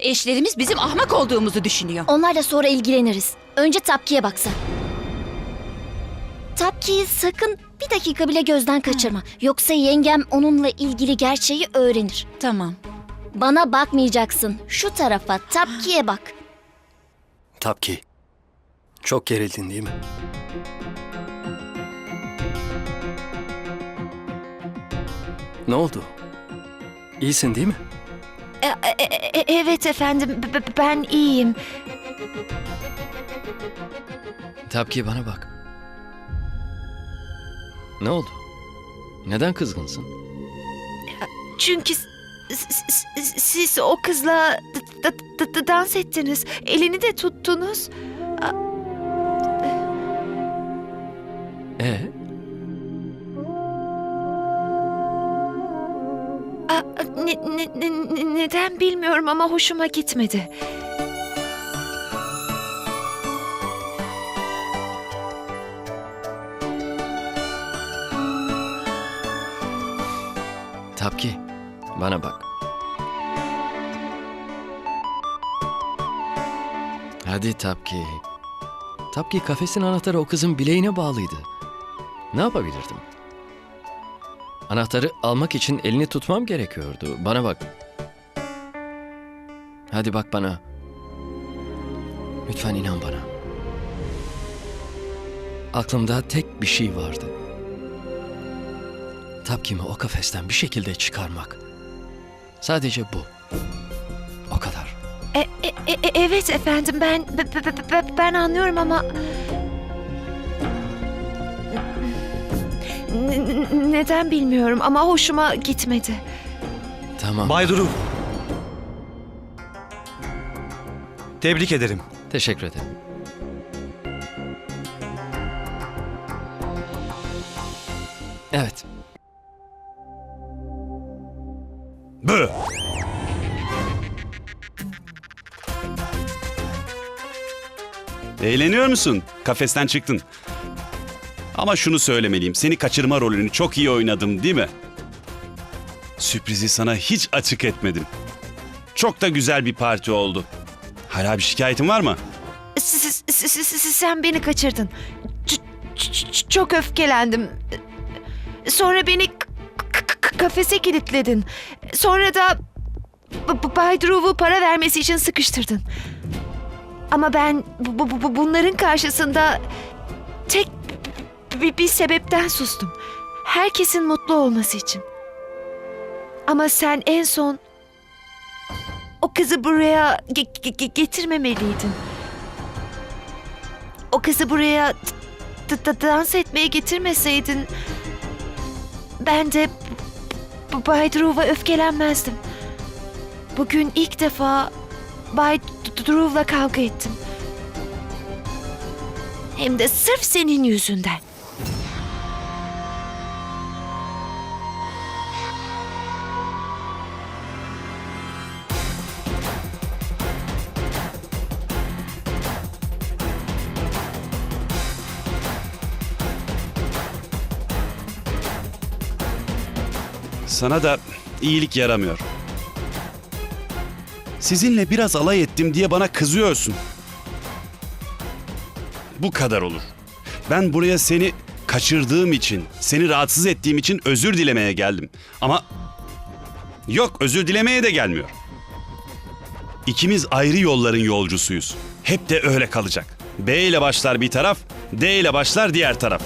Eşlerimiz bizim ahmak olduğumuzu düşünüyor. Onlarla sonra ilgileniriz. Önce Tapki'ye baksan. Tapki'yi sakın bir dakika bile gözden kaçırma. Yoksa yengem onunla ilgili gerçeği öğrenir. Tamam. Bana bakmayacaksın. Şu tarafa Tapki'ye bak. Tapki. Çok gerildin değil mi? Ne oldu? İyisin değil mi? E, evet efendim, b- b- ben iyiyim. Tapki bana bak. Ne oldu? Neden kızgınsın? Çünkü s- s- s- siz o kızla d- d- d- dans ettiniz. Elini de tuttunuz. E Ne- ne- ne- neden bilmiyorum ama hoşuma gitmedi. Tapki bana bak. Hadi Tapki. Tapki kafesin anahtarı o kızın bileğine bağlıydı. Ne yapabilirdim? Anahtarı almak için elini tutmam gerekiyordu. Bana bak. Hadi bak bana. Lütfen inan bana. Aklımda tek bir şey vardı. Tapkimi o kafesten bir şekilde çıkarmak. Sadece bu. O kadar. E, e- e- evet efendim, ben b- b- b- b- ben anlıyorum ama Neden bilmiyorum ama hoşuma gitmedi. Tamam. Bay Duru. Tebrik ederim. Teşekkür ederim. Evet. Bı. Eğleniyor musun? Kafesten çıktın. Ama şunu söylemeliyim. Seni kaçırma rolünü çok iyi oynadım değil mi? Sürprizi sana hiç açık etmedim. Çok da güzel bir parti oldu. Hala bir şikayetin var mı? Sen beni kaçırdın. Çok öfkelendim. Sonra beni kafese kilitledin. Sonra da B- Bay Drew'u para vermesi için sıkıştırdın. Ama ben bu- bu- bu- bunların karşısında tek bir, bir sebepten sustum. Herkesin mutlu olması için. Ama sen en son o kızı buraya ge- ge- ge- getirmemeliydin. O kızı buraya dans etmeye getirmeseydin ben de Bay Drew'a öfkelenmezdim. Bugün ilk defa Bay Drew'la kavga ettim. Hem de sırf senin yüzünden. Sana da iyilik yaramıyor. Sizinle biraz alay ettim diye bana kızıyorsun. Bu kadar olur. Ben buraya seni kaçırdığım için, seni rahatsız ettiğim için özür dilemeye geldim. Ama yok özür dilemeye de gelmiyor. İkimiz ayrı yolların yolcusuyuz. Hep de öyle kalacak. B ile başlar bir taraf, D ile başlar diğer taraf.